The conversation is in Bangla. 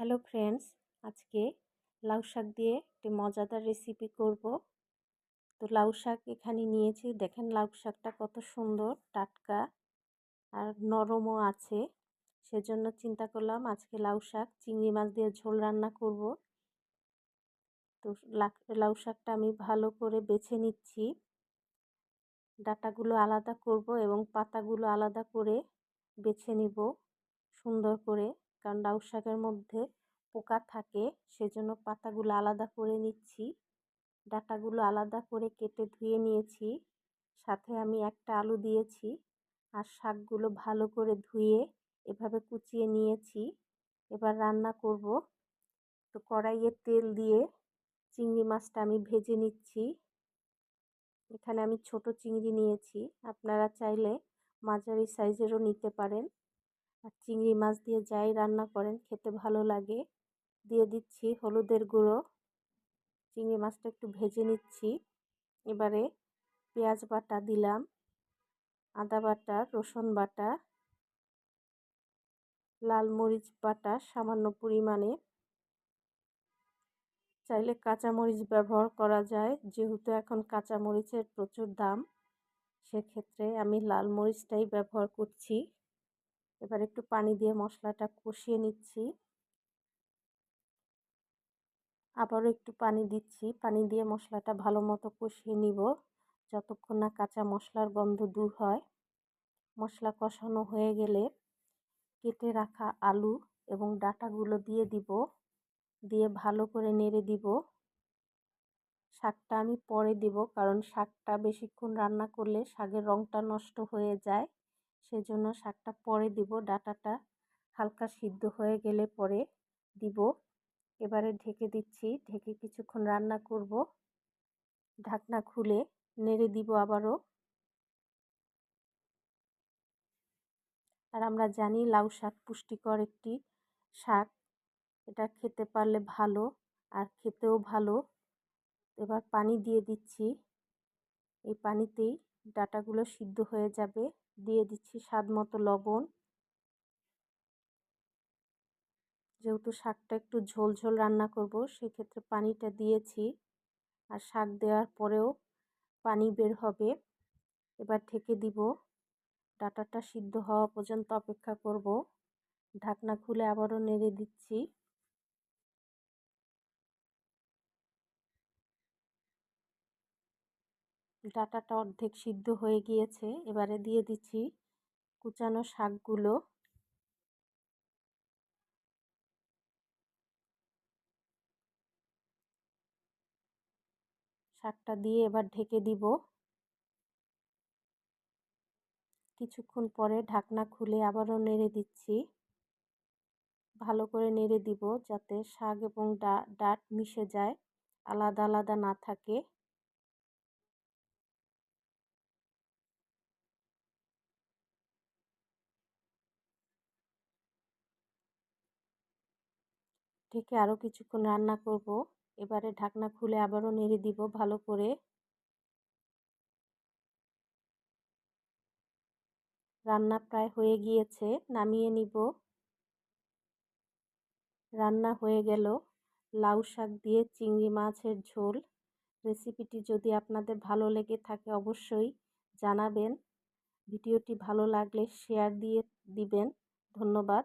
হ্যালো ফ্রেন্ডস আজকে লাউ শাক দিয়ে একটি মজাদার রেসিপি করব। তো লাউ শাক এখানে নিয়েছি। দেখেন লাউ শাকটা কত সুন্দর, টাটকা আর নরমও আছে। সেজন্য চিন্তা করলাম আজকে লাউ শাক, চিংড়ি মাছ দিয়ে ঝোল রান্না করব। তো লাউ শাকটা আমি ভালো করে বেছে নিচ্ছি। ডাটাগুলো আলাদা করব এবং পাতাগুলো আলাদা করে বেছে নিব সুন্দর করে। কারণ লাউ শাকের মধ্যে পোকা থাকে, সেজন্য পাতাগুলো আলাদা করে নিচ্ছি। ডাটাগুলো আলাদা করে কেটে ধুয়ে নিয়েছি। সাথে আমি একটা আলু দিয়েছি আর শাকগুলো ভালো করে ধুয়ে এভাবে কুচিয়ে নিয়েছি। এবার রান্না করব। তো কড়াইয়ে তেল দিয়ে চিংড়ি মাছটা আমি ভেজে নিচ্ছি। এখানে আমি ছোট চিংড়ি নিয়েছি। আপনারা চাইলে মাঝারি সাইজেরও নিতে পারেন। আর চিংড়ি মাছ দিয়ে যাই রান্না করেন, খেতে ভালো লাগে। দিয়ে দিচ্ছি হলুদের গুঁড়ো। চিংড়ি মাছটা একটু ভেজে নিচ্ছি। এবারে পেঁয়াজ বাটা দিলাম, আদা বাটা, রসুন বাটা, লাল মরিচ বাটা সামান্য পরিমাণে। চাইলে কাঁচামরিচ ব্যবহার করা যায়, যেহেতু এখন কাঁচামরিচের প্রচুর দাম, সেক্ষেত্রে আমি লাল মরিচটাই ব্যবহার করছি। এবার একটু পানি দিয়ে মশলাটা কষিয়ে নিচ্ছি। আবারও একটু পানি দিচ্ছি। পানি দিয়ে মশলাটা ভালো মতো কষিয়ে নিব। যতক্ষণ না কাঁচা মশলার গন্ধ দূর হয়। মশলা কষানো হয়ে গেলে কেটে রাখা আলু এবং ডাটাগুলো দিয়ে দিব। দিয়ে ভালো করে নেড়ে দিব। শাকটা আমি পরে দিব কারণ শাকটা বেশিক্ষণ রান্না করলে শাকের রঙটা নষ্ট হয়ে যায়। সেজন্য শাকটা পরে দিব। ডাটাটা হালকা সিদ্ধ হয়ে গেলে পরে দিব। এবারে ঢেকে দিচ্ছি। ঢেকে কিছুক্ষণ রান্না করব। ঢাকনা খুলে নেড়ে দিব আবারও। আর আমরা জানি লাউ শাক পুষ্টিকর একটি শাক। এটা খেতে পারলে ভালো আর খেতেও ভালো। এবার পানি দিয়ে দিচ্ছি। এই পানিতেই ডাটাগুলো সিদ্ধ হয়ে যাবে। দিয়ে দিচ্ছি স্বাদ মতো লবণ। যেহেতু শাকটা একটু ঝোল ঝোল রান্না করব, সেক্ষেত্রে পানিটা দিয়েছি। আর শাক দেওয়ার পরেও পানি বের হবে। এবার ঢেকে দিব। ডাটাটা সিদ্ধ হওয়া পর্যন্ত অপেক্ষা করব। ঢাকনা খুলে আবারও নেড়ে দিচ্ছি। ডাটাটা অর্ধেক সিদ্ধ হয়ে গিয়েছে। এবারে দিয়ে দিচ্ছি কুচানো শাকগুলো। শাকটা দিয়ে এবার ঢেকে দিব। কিছুক্ষণ পরে ঢাকনা খুলে আবারও নেড়ে দিচ্ছি। ভালো করে নেড়ে দিব যাতে শাক এবং ডাট মিশে যায়, আলাদা আলাদা না থাকে। ঢেকে আরও কিছুক্ষণ রান্না করব। এবারে ঢাকনা খুলে আবারও নেড়ে দিব ভালো করে। রান্না প্রায় হয়ে গিয়েছে, নামিয়ে নিব। রান্না হয়ে গেল। লাউ শাক দিয়ে চিংড়ি মাছের ঝোল। রেসিপিটি যদি আপনাদের ভালো লেগে থাকে অবশ্যই জানাবেন। ভিডিওটি ভালো লাগলে শেয়ার দিয়ে দিবেন। ধন্যবাদ।